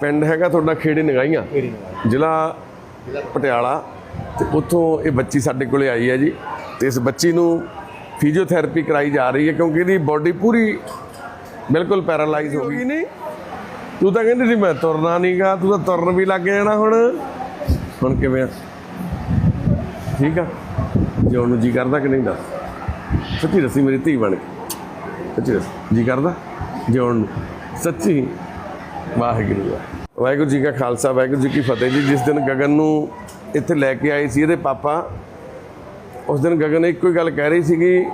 ਪਿੰਡ ਹੈਗਾ ਤੁਹਾਡਾ ਖੇੜੇ ਨਗਾਈਆਂ ਜ਼ਿਲ੍ਹਾ ਪਟਿਆਲਾ ਤੇ ਉੱਥੋਂ ਇਹ ਬੱਚੀ ਸਾਡੇ ਕੋਲੇ ਆਈ ਹੈ ਜੀ ਤੇ ਇਸ ਬੱਚੀ ਨੂੰ ਫਿਜ਼ੀਓਥੈਰੇਪੀ ਕਰਾਈ ਜਾ ਰਹੀ ਹੈ ਕਿਉਂਕਿ ਇਹਦੀ ਬਾਡੀ ਪੂਰੀ ਬਿਲਕੁਲ ਪੈਰਾਲਾਈਜ਼ ਹੋ ਗਈ। ਨਹੀਂ? ਤੂੰ ਤਾਂ ਕਹਿੰਦੀ ਸੀ ਮੈਂ ਤੁਰਨਾ ਨਹੀਂਗਾ ਤੂੰ ਤਾਂ ਤੁਰਨ ਵੀ ਲੱਗ ਜਾਣਾ ਹੁਣ। ਹੁਣ ਕਿਵੇਂ ਆ? ਠੀਕ ਆ? ਜਿਉਣ ਨੂੰ ਜੀ ਕਰਦਾ ਕਿ ਨਹੀਂ ਦੱਸ? ਸੱਚੀ ਦੱਸੀ ਮੇਰੀ ਧੀ ਬਣ ਕੇ। ਸੱਚੀ ਦੱਸ? ਜੀ ਕਰਦਾ? ਜਿਉਣ ਨੂੰ ਸੱਚੀ ਵਾਹਿਗੁਰੂ ਵਾਹਿਗੁਰੂ। ਵਾਹਿਗੁਰੂ ਜੀ ਕਾ ਖਾਲਸਾ, ਵਾਹਿਗੁਰੂ ਜੀ ਕੀ ਫਤਿਹ ਜੀ। ਜਿਸ ਦਿਨ ਗਗਨ ਨੂੰ ਇੱਥੇ ਲੈ ਕੇ ਆਏ ਸੀ ਇਹਦੇ ਪਾਪਾ, ਉਸ ਦਿਨ ਗਗਨ ਇੱਕੋ ਹੀ ਗੱਲ ਕਹਿ ਰਹੀ ਸੀਗੀ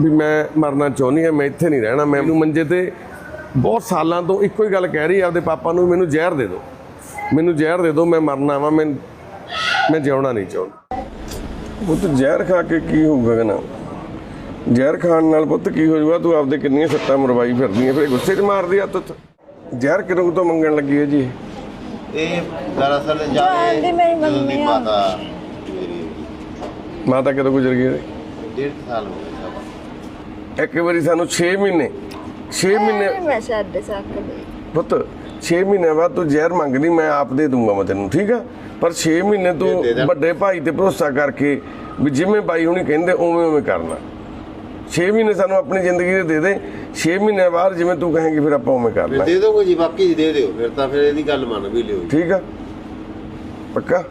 ਵੀ ਮੈਂ ਮਰਨਾ ਚਾਹੁੰਦੀ ਹਾਂ, ਮੈਂ ਇੱਥੇ ਨਹੀਂ ਰਹਿਣਾ, ਮੈਂ ਮੈਨੂੰ ਮੰਜੇ ਤੇ ਬਹੁਤ ਸਾਲਾਂ ਤੋਂ ਇੱਕੋ ਹੀ ਗੱਲ ਕਹਿ ਰਹੀ ਆਪਦੇ ਪਾਪਾ ਨੂੰ ਮੈਨੂੰ ਜ਼ਹਿਰ ਦੇ ਦਿਓ। ਮੈਨੂੰ ਜ਼ਹਿਰ ਦੇ ਦਿਓ, ਮੈਂ ਮਰਨਾ ਵਾ, ਮੈਂ ਮੈਂ ਜਿਉਣਾ ਨਹੀਂ ਚਾਹੁੰਦਾ। ਪੁੱਤ, ਜ਼ਹਿਰ ਖਾ ਕੇ ਕੀ ਹੋਊਗਾ ਗਗਨ? ਜ਼ਹਿਰ ਖਾਣ ਨਾਲ ਪੁੱਤ ਕੀ ਹੋ ਜਾਊਗਾ ਤੂੰ ਆਪਦੇ ਕਿੰਨੀਆਂ ਸੱਟਾਂ ਮਰਵਾਈ ਫਿਰਦੀ ਹੈ ਫਿਰ ਗੁੱਸੇ 'ਚ ਮਾਰਦੀ ਆ ਤੂੰ ਜ਼ਹਿਰ ਕਿਦੋਂ ਤੋਂ ਮੰਗਣ ਲੱਗੀ ਹੈ ਜੀ ਇਹ ਦਰਅਸਲ ਜਾਵੇ ਮੇਰੀ ਜਦੋਂ ਦੀ ਮੰਮੀ ਆ। ਮਾਤਾ ਮੇਰੀ ਮਾਤਾ ਕਦੋਂ ਗੁਜ਼ਰ ਗਈ ਇਹਦੀ? ਡੇਢ ਸਾਲ ਹੋ ਗਏ ਸਭ ਇੱਕ ਵਾਰੀ ਸਾਨੂੰ 6 ਮਹੀਨੇ 6 ਮਹੀਨੇ ਮੈਂ ਛੱਡ ਸਕਦੀ ਪੁੱਤ 6 ਮਹੀਨੇ ਬਾਅਦ ਤੂੰ ਜ਼ਹਿਰ ਮੰਗਦੀ ਮੈਂ ਆਪ ਦੇ ਦੂੰਗਾ ਮੈਂ ਤੈਨੂੰ ਠੀਕ ਆ ਪਰ 6 ਮਹੀਨੇ ਤੂੰ ਦੇ। ਵੱਡੇ ਭਾਈ ਤੇ ਭਰੋਸਾ ਕਰਕੇ ਵੀ ਜਿਵੇਂ ਬਾਈ ਹੁਣੀ ਕਹਿੰਦੇ ਉਵੇਂ ਉਵੇਂ ਕਰਨਾ 6 ਮਹੀਨੇ ਸਾਨੂੰ ਆਪਣੀ ਜ਼ਿੰਦਗੀ ਦੇ ਦੇ ਦੇ। 6 ਮਹੀਨੇ ਬਾਅਦ ਜਿਵੇਂ ਤੂੰ ਕਹੇਂਗੀ ਫਿਰ ਆਪਾਂ ਉਵੇਂ ਫਿਰ ਕਰਨਾ ਦੇ ਦਿਓ ਜੀ ਬਾਕੀ ਦੇ ਦਿਓ। ਫਿਰ ਤਾਂ ਫਿਰ ਇਹਦੀ ਗੱਲ ਮੰਨ ਵੀ ਲਿਓ ਜੀ। ਠੀਕ ਆ? ਪੱਕਾ?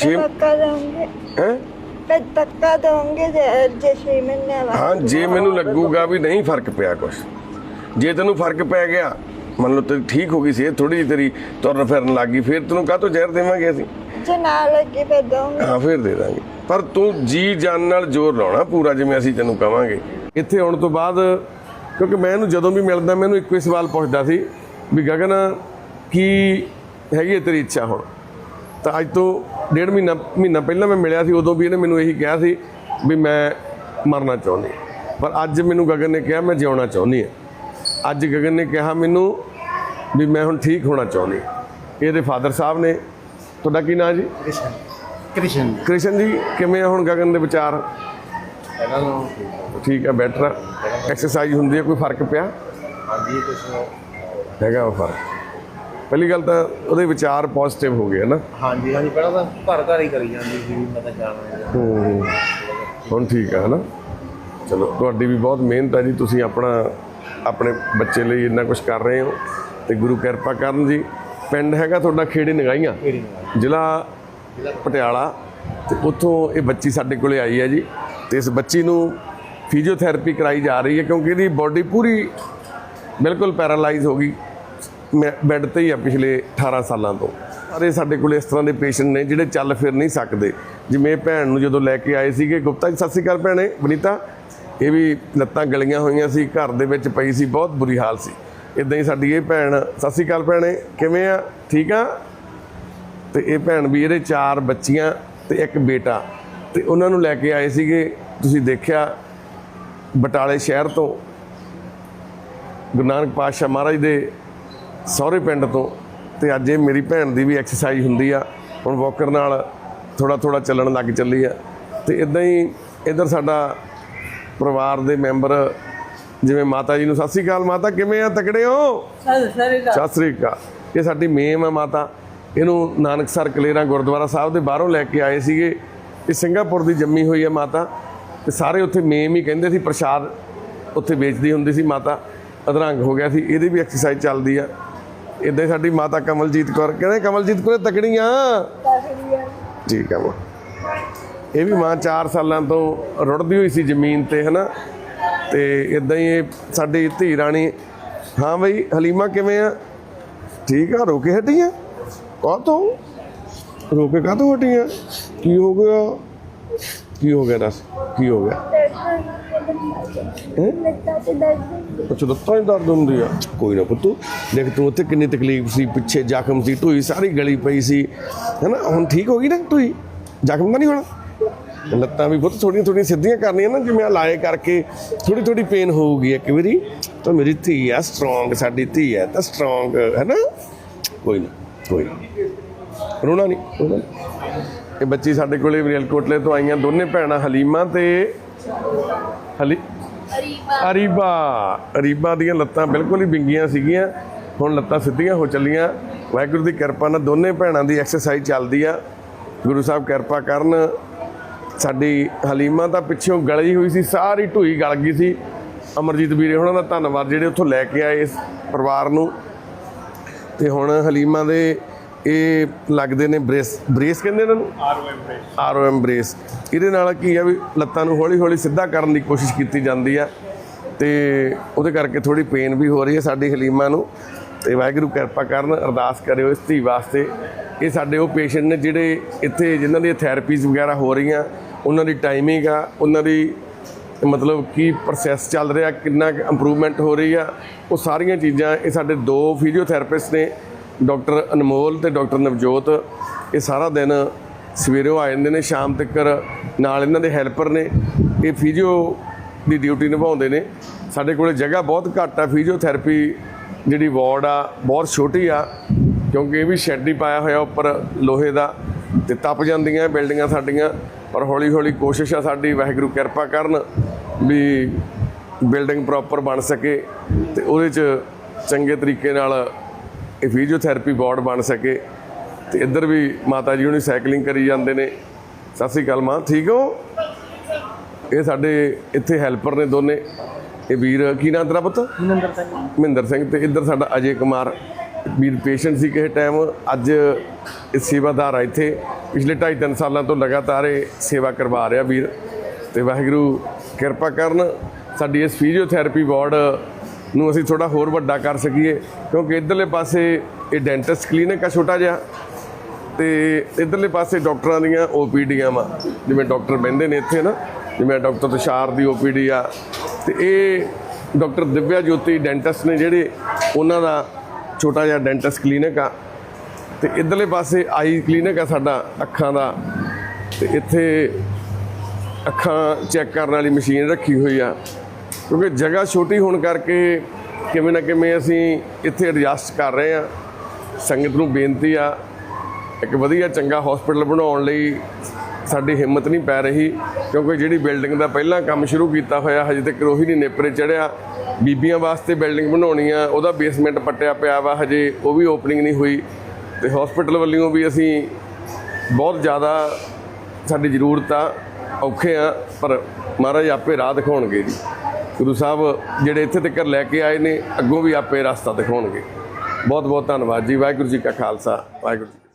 6 ਤੇ ਪੱਕਾ ਦਊਂਗੇ। ਹੈ? ਤੇ ਪੱਕਾ ਦਊਂਗੇ ਜੇ ਜੇ ਛੇ ਮਹੀਨੇ ਬਾਅਦ। ਹਾਂ ਜੇ ਮੈਨੂੰ ਲੱਗੂਗਾ ਵੀ ਨਹੀਂ ਫ਼ਰਕ ਪਿਆ ਕੁਛ। ਜੇ ਤੈਨੂੰ ਫ਼ਰਕ ਪੈ ਗਿਆ ਮੰਨ ਲਓ ਤੇ ਠੀਕ ਹੋ ਗਈ ਸੀ ਥੋੜੀ ਜਿਹੀ ਤੇਰੀ ਤੁਰਨ ਫਿਰਨ ਲੱਗ ਗਈ ਫਿਰ ਤੈਨੂੰ ਕਾਹਤੋਂ ਜ਼ਹਿਰ ਦੇਵਾਂਗੇ ਅਸੀਂ? ਜੇ ਨਾ ਲੱਗੀ ਫਿਰ ਦਊਂਗੇ। ਹਾਂ ਫਿਰ ਦੇ ਦਾਂਗੇ। ਪਰ ਤੂੰ ਜੀ ਜਾਨ ਨਾਲ ਜ਼ੋਰ ਲਾਉਣਾ ਪੂਰਾ ਜਿਵੇਂ ਅਸੀਂ ਤੈਨੂੰ ਕਵਾਂਗੇ। ਇੱਥੇ ਆਉਣ ਤੋਂ ਬਾਅਦ ਕਿਉਂਕਿ ਮੈਂ ਇਹਨੂੰ ਜਦੋਂ ਵੀ ਮਿਲਦਾ ਮੈਨੂੰ ਇੱਕੋ ਹੀ ਸਵਾਲ ਪੁੱਛਦਾ ਸੀ ਵੀ ਗਗਨ ਕੀ ਹੈਗੀ ਤੇਰੀ ਇੱਛਾ ਹੁਣ? ਤਾਂ ਅੱਜ ਤੋਂ ਡੇਢ ਮਹੀਨਾ ਮਹੀਨਾ ਪਹਿਲਾਂ ਮੈਂ ਮਿਲਿਆ ਸੀ ਉਦੋਂ ਵੀ ਇਹਨੇ ਮੈਨੂੰ ਇਹੀ ਕਿਹਾ ਸੀ ਵੀ ਮੈਂ ਮਰਨਾ ਚਾਹੁੰਦੀ। ਪਰ ਅੱਜ ਮੈਨੂੰ ਗਗਨ ਨੇ ਕਿਹਾ ਮੈਂ ਜਿਉਣਾ ਚਾਹੁੰਦੀ ਹਾਂ। ਅੱਜ ਗਗਨ ਨੇ ਕਿਹਾ ਮੈਨੂੰ ਵੀ ਮੈਂ ਹੁਣ ਠੀਕ ਹੋਣਾ ਚਾਹੁੰਦੀ ਇਹਦੇ ਫਾਦਰ ਸਾਹਿਬ ਨੇ। ਤੁਹਾਡਾ ਕੀ ਨਾਂ ਜੀ? ਕ੍ਰਿਸ਼ਨ। ਕ੍ਰਿਸ਼ਨ ਕ੍ਰਿਸ਼ਨ ਜੀ ਕਿਵੇਂ ਆ ਹੁਣ ਗਗਨ ਦੇ ਵਿਚਾਰ? ਇਹਨਾਂ ਨੂੰ ਠੀਕ ਆ। ਬੈਟਰ ਐਕਸਰਸਾਈਜ਼ ਹੁੰਦੀ ਹੈ ਕੋਈ ਫ਼ਰਕ ਪਿਆ? ਹਾਂਜੀ ਕੁਝ ਹੈਗਾ ਉਹ ਫ਼ਰਕ। ਪਹਿਲੀ ਗੱਲ ਤਾਂ ਉਹਦੇ ਵਿਚਾਰ ਪੋਜ਼ਿਟਿਵ ਹੋ ਗਏ ਨਾ? ਹਾਂਜੀ ਹਾਂਜੀ ਪਹਿਲਾਂ ਤਾਂ ਘਰ ਘਰ ਹੀ ਕਰੀ ਜਾਂਦੀ ਸੀ ਮੈਂ ਤਾਂ ਜਾਣਾ ਹੂੰ ਹੁਣ ਠੀਕ ਆ ਹਨਾ ਚਲੋ। ਤੁਹਾਡੀ ਵੀ ਬਹੁਤ ਮਿਹਨਤ ਹੈ ਜੀ ਤੁਸੀਂ ਆਪਣਾ ਆਪਣੇ ਬੱਚੇ ਲਈ ਇੰਨਾ ਕੁਝ ਕਰ ਰਹੇ ਹੋ। ਤੇ ਗੁਰੂ ਕਿਰਪਾ ਕਰਨ ਜੀ। ਪਿੰਡ ਹੈਗਾ ਤੁਹਾਡਾ ਖੇੜੇ ਨਗਾਈਆਂ ਜ਼ਿਲ੍ਹਾ ਪਟਿਆਲਾ। ਤੇ ਉੱਥੋਂ ਇਹ ਬੱਚੀ ਸਾਡੇ ਕੋਲੇ ਆਈ ਹੈ ਜੀ। ਤੇ ਇਸ ਬੱਚੀ ਨੂੰ ਫਿਜ਼ੀਓਥੈਰੇਪੀ ਕਰਾਈ ਜਾ ਰਹੀ ਹੈ ਕਿਉਂਕਿ ਇਹਦੀ ਬਾਡੀ ਪੂਰੀ ਬਿਲਕੁਲ ਪੈਰਾਲਾਈਜ਼ ਹੋ ਗਈ। ਮੈਂ ਬੈੱਡ ਤੇ ਹੀ ਆ ਪਿਛਲੇ 18 ਸਾਲਾਂ ਤੋਂ। ਸਾਰੇ ਸਾਡੇ ਕੋਲ ਇਸ ਤਰ੍ਹਾਂ ਦੇ ਪੇਸ਼ੈਂਟ ਨੇ ਜਿਹੜੇ ਚੱਲ ਫਿਰ ਨਹੀਂ ਸਕਦੇ। ਜਿਵੇਂ ਭੈਣ ਨੂੰ ਜਦੋਂ ਲੈ ਕੇ ਆਏ ਸੀਗੇ, ਗੁਪਤਾ ਜੀ, ਸਤਿ ਸ਼੍ਰੀ ਅਕਾਲ ਭੈਣੇ, ਬਨੀਤਾ। ਇਹ ਵੀ ਲੱਤਾਂ ਗਲੀਆਂ ਹੋਈਆਂ ਸੀ, ਘਰ ਦੇ ਵਿੱਚ ਪਈ ਸੀ, ਬਹੁਤ ਬੁਰੀ ਹਾਲ ਸੀ। ਇਦਾਂ ਹੀ ਸਾਡੀ ਇਹ ਭੈਣ, ਸਤਿ ਸ਼੍ਰੀ ਅਕਾਲ ਭੈਣੇ, ਕਿਵੇਂ ਆ? ਠੀਕ ਆ? ਤੇ ਇਹ ਭੈਣ ਵੀ ਇਹਦੇ ਚਾਰ ਬੱਚੀਆਂ ਤੇ ਇੱਕ ਬੇਟਾ। ਤੇ ਉਹਨਾਂ ਨੂੰ ਲੈ ਕੇ ਆਏ ਸੀਗੇ। ਤੁਸੀਂ ਦੇਖਿਆ ਬਟਾਲੇ ਸ਼ਹਿਰ ਤੋਂ ਗੁਰੂ ਨਾਨਕ ਪਾਤਸ਼ਾਹ ਮਹਾਰਾਜ ਦੇ ਸਹੁਰੇ ਪਿੰਡ ਤੋਂ ਤੇ ਅੱਜ ਇਹ ਮੇਰੀ ਭੈਣ ਦੀ ਵੀ ਐਕਸਰਸਾਈਜ਼ ਹੁੰਦੀ ਆ। ਹੁਣ ਵਾਕਰ ਨਾਲ ਥੋੜਾ ਥੋੜਾ ਚੱਲਣ ਲੱਗ ਚੱਲੀ ਆ। ਤੇ ਇਦਾਂ ਹੀ ਇਧਰ ਸਾਡਾ ਪਰਿਵਾਰ ਦੇ ਮੈਂਬਰ ਜਿਵੇਂ ਮਾਤਾ ਜੀ ਨੂੰ ਸਤਿ ਸ੍ਰੀ ਅਕਾਲ ਮਾਤਾ ਕਿਵੇਂ ਆ? ਤਕੜੇ ਹੋ? ਸਤਿ ਸ੍ਰੀ ਅਕਾਲ। ਇਹ ਸਾਡੀ ਮੇਮ ਆ ਮਾਤਾ। ਇਹਨੂੰ ਨਾਨਕਸਰ ਕਲੇਰਾ ਗੁਰਦੁਆਰਾ ਸਾਹਿਬ ਦੇ ਬਾਹਰੋਂ ਲੈ ਕੇ ਆਏ ਸੀਗੇ। ਇਹ ਸਿੰਗਾਪੁਰ ਦੀ ਜੰਮੀ ਹੋਈ ਹੈ ਮਾਤਾ ਤੇ ਸਾਰੇ ਉੱਥੇ ਮੇਮ ਹੀ ਕਹਿੰਦੇ ਸੀ, ਪ੍ਰਸ਼ਾਦ ਉੱਥੇ ਵੇਚਦੀ ਹੁੰਦੀ ਸੀ ਮਾਤਾ, ਅਧਰੰਗ ਹੋ ਗਿਆ ਸੀ, ਇਹਦੀ ਵੀ ਐਕਸਰਸਾਈਜ਼ ਚੱਲਦੀ ਆ। ਇਦਾਂ ਹੀ ਸਾਡੀ ਮਾਤਾ ਕਮਲਜੀਤ ਕੌਰ, ਕਹਿੰਦੇ ਕਮਲਜੀਤ ਕੋਲੇ ਤਕੜੀਆਂ। ਠੀਕ ਆ ਮਾਂ। ਇਹ ਵੀ ਮਾਂ 4 ਸਾਲਾਂ ਤੋਂ ਰੁੜਦੀ ਹੋਈ ਸੀ ਜ਼ਮੀਨ ਤੇ, ਹਨਾ? ਤੇ ਇਦਾਂ ਹੀ ਇਹ ਸਾਡੀ ਧੀ ਰਾਣੀ, ਹਾਂ ਬਈ, ਹਲੀਮਾ ਕਿਵੇਂ ਆ? ਠੀਕ ਆ, ਰੋਕੇ ਹਟੀ ਹਟੀਆਂ ਕਹ ਤੂੰ? ਰੋ ਕੇ ਕਾਹ ਤੋਂ ਆ? ਕੀ ਹੋ ਗਿਆ? ਕੀ ਹੋ ਗਿਆ ਦੱਸ? ਕੀ ਹੋ ਗਿਆ? ਹੈਂ? ਦਰਦ ਅੱਛਾ, ਲੱਤਾਂ 'ਚ ਦਰਦ ਹੁੰਦੀ ਆ। ਕੋਈ ਨਾ ਪੁੱਤੂ, ਦੇਖ ਤੂੰ ਉੱਥੇ ਕਿੰਨੀ ਤਕਲੀਫ ਸੀ, ਪਿੱਛੇ ਜ਼ਖਮ ਸੀ, ਢੂਈ ਸਾਰੀ ਗਲੀ ਪਈ ਸੀ। ਹੈਨਾ, ਹੁਣ ਠੀਕ ਹੋ ਗਈ ਨਾ ਢੂਈ? ਜ਼ਖਮ ਤਾਂ ਨਹੀਂ ਹੋਣਾ? ਲੱਤਾਂ ਵੀ ਬਹੁਤ ਥੋੜੀਆਂ ਥੋੜੀਆਂ ਸਿੱਧੀਆਂ ਕਰਨੀਆਂ ਨਾ, ਜਿਵੇਂ ਆ ਲਾਏ ਕਰਕੇ ਥੋੜੀ ਥੋੜੀ ਪੇਨ ਹੋਊਗੀ ਇੱਕ ਵਾਰੀ। ਤਾਂ ਮੇਰੀ ਧੀ ਆ ਸਟਰੋਂਗ ਸਾਡੀ ਧੀ ਆ, ਤਾਂ ਸਟਰੋਂਗ ਹੈਨਾ? ਕੋਈ ਨਾ ਕੋਈ ਨਾ। ਰੋਣਾ ਨਹੀਂ ਰੋਣਾ ਨਹੀਂ। ਇਹ ਬੱਚੀ ਸਾਡੇ ਕੋਲੇ ਕੋਟਲੇ ਤੋਂ ਆਈਆਂ ਦੋਨੇ ਭੈਣਾਂ ਹਲੀਮਾ ਤੇ ਹਲੀ ਅਰੀਬਾ। ਅਰੀਬਾ। ਦੀਆਂ ਲੱਤਾਂ ਬਿਲਕੁਲ ਹੀ ਵਿੰਗੀਆਂ ਸੀਗੀਆਂ ਹੁਣ ਲੱਤਾਂ ਸਿੱਧੀਆਂ ਹੋ ਚੱਲੀਆਂ। ਵਾਹਿਗੁਰੂ ਦੀ ਕਿਰਪਾ ਨਾਲ ਦੋਨੇ ਭੈਣਾਂ ਦੀ ਐਕਸਰਸਾਈਜ਼ ਚੱਲਦੀ ਆ। ਗੁਰੂ ਸਾਹਿਬ ਕਿਰਪਾ ਕਰਨ ਸਾਡੀ ਹਲੀਮਾ ਤਾਂ ਪਿੱਛੋਂ ਗਲੀ ਹੋਈ ਸੀ ਸਾਰੀ ਢੂਈ ਗਲ ਗਈ ਸੀ। ਅਮਰਜੀਤ ਵੀਰੇ ਉਹਨਾਂ ਦਾ ਧੰਨਵਾਦ ਜਿਹੜੇ ਉੱਥੋਂ ਲੈ ਕੇ ਆਏ ਇਸ ਪਰਿਵਾਰ ਨੂੰ। ਤੇ ਹੁਣ ਹਲੀਮਾ ਦੇ ਇਹ ਲੱਗਦੇ ਨੇ ਬ੍ਰੇਸ ਬ੍ਰੇਸ ਕਹਿੰਦੇ ਇਹਨਾਂ ਨੂੰ? R O M brace. ਇਹਦੇ ਨਾਲ ਕੀ ਆ ਵੀ ਲੱਤਾਂ ਨੂੰ ਹੌਲੀ ਹੌਲੀ ਸਿੱਧਾ ਕਰਨ ਦੀ ਕੋਸ਼ਿਸ਼ ਕੀਤੀ ਜਾਂਦੀ ਆ ਤੇ ਉਹਦੇ ਕਰਕੇ ਥੋੜੀ ਪੇਨ ਵੀ ਹੋ ਰਹੀ ਹੈ ਸਾਡੀ ਹਲੀਮਾ ਨੂੰ ਤੇ ਵਾਹਿਗੁਰੂ ਕਿਰਪਾ ਕਰਨ ਅਰਦਾਸ ਕਰਿਓ ਇਸ ਧੀ ਵਾਸਤੇ। ਇਹ ਸਾਡੇ ਉਹ ਪੇਸ਼ੈਂਟ ਨੇ ਜਿਹੜੇ ਇੱਥੇ ਜਿਨ੍ਹਾਂ ਦੀਆਂ ਥੈਰੇਪੀਜ਼ ਵਗੈਰਾ ਹੋ ਰਹੀਆਂ ਉਹਨਾਂ ਦੀ ਟਾਈਮਿੰਗ ਆ ਉਹਨਾਂ ਦੀ ਮਤਲਬ ਕੀ ਪ੍ਰੋਸੈਸ ਚੱਲ ਰਿਹਾ ਕਿੰਨਾ ਇੰਪਰੂਵਮੈਂਟ ਹੋ ਰਹੀ ਆ ਉਹ ਸਾਰੀਆਂ ਚੀਜ਼ਾਂ ਇਹ ਸਾਡੇ ਦੋ ਫਿਜ਼ੀਓਥੈਰੇਪਿਸਟ ਨੇ ਡਾਕਟਰ ਅਨਮੋਲ ਤੇ ਡਾਕਟਰ ਨਵਜੋਤ, ਇਹ ਸਾਰਾ ਦਿਨ ਸਵੇਰੇ ਆ ਜਾਂਦੇ ਨੇ, ਸ਼ਾਮ ਤੱਕ ਨਾਲ ਇਹਨਾਂ ਦੇ ਹੈਲਪਰ ਨੇ। ਇਹ ਫਿਜ਼ੀਓ ਦੀ ਡਿਊਟੀ ਨਿਭਾਉਂਦੇ ਨੇ। ਸਾਡੇ ਕੋਲੇ ਜਗ੍ਹਾ ਬਹੁਤ ਘੱਟ ਆ ਫਿਜ਼ੀਓਥੈਰੇਪੀ ਜਿਹੜੀ ਵਾਰਡ ਆ, ਬਹੁਤ ਛੋਟੀ ਆ, ਕਿਉਂਕਿ ਇਹ ਵੀ ਸ਼ੈੱਡ ਹੀ ਪਾਇਆ ਹੋਇਆ ਉੱਪਰ ਲੋਹੇ ਦਾ ਤੇ ਤਪ ਜਾਂਦੀਆਂ ਬਿਲਡਿੰਗਾਂ ਸਾਡੀਆਂ। ਪਰ ਹੌਲੀ ਹੌਲੀ ਕੋਸ਼ਿਸ਼ ਆ ਸਾਡੀ, ਵਾਹਿਗੁਰੂ ਕਿਰਪਾ ਕਰਨ ਵੀ ਬਿਲਡਿੰਗ ਪ੍ਰੋਪਰ ਬਣ ਸਕੇ ਤੇ ਉਹਦੇ 'ਚ ਚੰਗੇ ਤਰੀਕੇ ਨਾਲ ਇਹ ਫਿਜ਼ੀਓਥੈਰੇਪੀ ਵਾਰਡ ਬਣ ਸਕੇ ਤੇ ਇੱਧਰ ਵੀ ਮਾਤਾ ਜੀ ਹੁਣੀ ਸਾਈਕਲਿੰਗ ਕਰੀ ਜਾਂਦੇ ਨੇ। ਸਤਿ ਸ੍ਰੀ ਅਕਾਲ ਮਾਂ ਠੀਕ ਹੋ? ਇਹ ਸਾਡੇ ਇੱਥੇ ਹੈਲਪਰ ਨੇ ਦੋਨੇ। ਇਹ ਵੀਰ ਕੀ ਨਾਂ ਤੇਰਾ ਪੁੱਤ? ਮਨਿੰਦਰ ਸਿੰਘ। ਮਹਿੰਦਰ ਸਿੰਘ ਤੇ ਇੱਧਰ ਸਾਡਾ ਅਜੇ ਕੁਮਾਰ। ਵੀਰ ਪੇਸ਼ੈਂਟ ਸੀ ਕਿਸੇ ਟਾਈਮ ਅੱਜ ਇਹ ਸੇਵਾਦਾਰ ਆ ਇੱਥੇ। ਪਿਛਲੇ 2.5 3 ਸਾਲਾਂ ਤੋਂ ਲਗਾਤਾਰ ਇਹ ਸੇਵਾ ਕਰਵਾ ਰਿਹਾ ਵੀਰ। ਤੇ ਵਾਹਿਗੁਰੂ ਕਿਰਪਾ ਕਰਨ ਸਾਡੀ ਇਸ ਫਿਜ਼ੀਓਥੈਰੇਪੀ ਵਾਰਡ ਨੂੰ ਅਸੀਂ ਥੋੜਾ ਹੋਰ ਵੱਡਾ ਕਰ ਸਕੀਏ, ਕਿਉਂਕਿ ਇਧਰਲੇ ਪਾਸੇ ਇਹ ਡੈਂਟਿਸਟ ਕਲੀਨਿਕ ਆ ਛੋਟਾ ਜਿਹਾ ਤੇ ਇਧਰਲੇ ਪਾਸੇ ਡਾਕਟਰਾਂ ਦੀਆਂ ਓਪੀਡੀਆਂ ਵਾ, ਜਿਵੇਂ ਡਾਕਟਰ ਬਹਿੰਦੇ ਨੇ ਇੱਥੇ ਨਾ, ਜਿਵੇਂ ਡਾਕਟਰ ਤੁਸ਼ਾਰ ਦੀ ਓਪੀਡੀ ਆ। ਤੇ ਇਹ ਡਾਕਟਰ ਦਿਵਿਆ ਜੋਤੀ ਡੈਂਟਿਸਟ ਨੇ ਜਿਹੜੇ ਉਹਨਾਂ ਦਾ ਛੋਟਾ ਜਿਹਾ ਡੈਂਟਿਸਟ ਕਲੀਨਿਕ ਆ। ਤੇ ਇਧਰਲੇ ਪਾਸੇ ਆਈ ਕਲੀਨਿਕ ਆ ਸਾਡਾ ਅੱਖਾਂ ਦਾ। ਤੇ ਇੱਥੇ ਅੱਖਾਂ ਚੈੱਕ ਕਰਨ ਵਾਲੀ ਮਸ਼ੀਨ ਰੱਖੀ ਹੋਈ ਆ। ਕਿਉਂਕਿ ਜਗ੍ਹਾ ਛੋਟੀ ਹੋਣ ਕਰਕੇ ਕਿਵੇਂ ਨਾ ਕਿਵੇਂ ਅਸੀਂ ਇੱਥੇ ਐਡਜਸਟ ਕਰ ਰਹੇ ਆ ਸੰਗਤ ਨੂੰ ਬੇਨਤੀ ਆ, ਇੱਕ ਵਧੀਆ ਚੰਗਾ ਹਸਪੀਟਲ ਬਣਾਉਣ ਲਈ ਸਾਡੀ ਹਿੰਮਤ ਨਹੀਂ ਪੈ ਰਹੀ, ਕਿਉਂਕਿ ਜਿਹੜੀ ਬਿਲਡਿੰਗ ਦਾ ਪਹਿਲਾਂ ਕੰਮ ਸ਼ੁਰੂ ਕੀਤਾ ਹੋਇਆ, ਹਜੇ ਤੱਕ ਉਹੀ ਨਹੀਂ ਨੇਪਰੇ ਚੜਿਆ ਬੀਬੀਆਂ ਵਾਸਤੇ ਬਿਲਡਿੰਗ ਬਣਾਉਣੀ ਆ, ਉਹਦਾ ਬੇਸਮੈਂਟ ਪੱਟਿਆ ਪਿਆ ਵਾ, ਹਜੇ ਉਹ ਵੀ ਓਪਨਿੰਗ ਨਹੀਂ ਹੋਈ। ਤੇ ਹਸਪੀਟਲ ਵੱਲੋਂ ਵੀ ਅਸੀਂ ਬਹੁਤ ਜ਼ਿਆਦਾ ਸਾਡੀ ਜ਼ਰੂਰਤ ਆ ਔਖੇ ਆ, ਪਰ ਮਹਾਰਾਜ ਆਪੇ ਰਾਹ ਦਿਖਾਉਣਗੇ ਜੀ। ਗੁਰੂ ਸਾਹਿਬ ਜਿਹੜੇ ਇੱਥੇ ਤੱਕ ਲੈ ਕੇ ਆਏ ਨੇ, ਅੱਗੋਂ ਵੀ ਆਪੇ ਰਸਤਾ ਦਿਖਾਉਣਗੇ। ਬਹੁਤ ਬਹੁਤ ਧੰਨਵਾਦ ਜੀ, ਵਾਹਿਗੁਰੂ ਜੀ ਕਾ ਖਾਲਸਾ, ਵਾਹਿਗੁਰੂ ਜੀ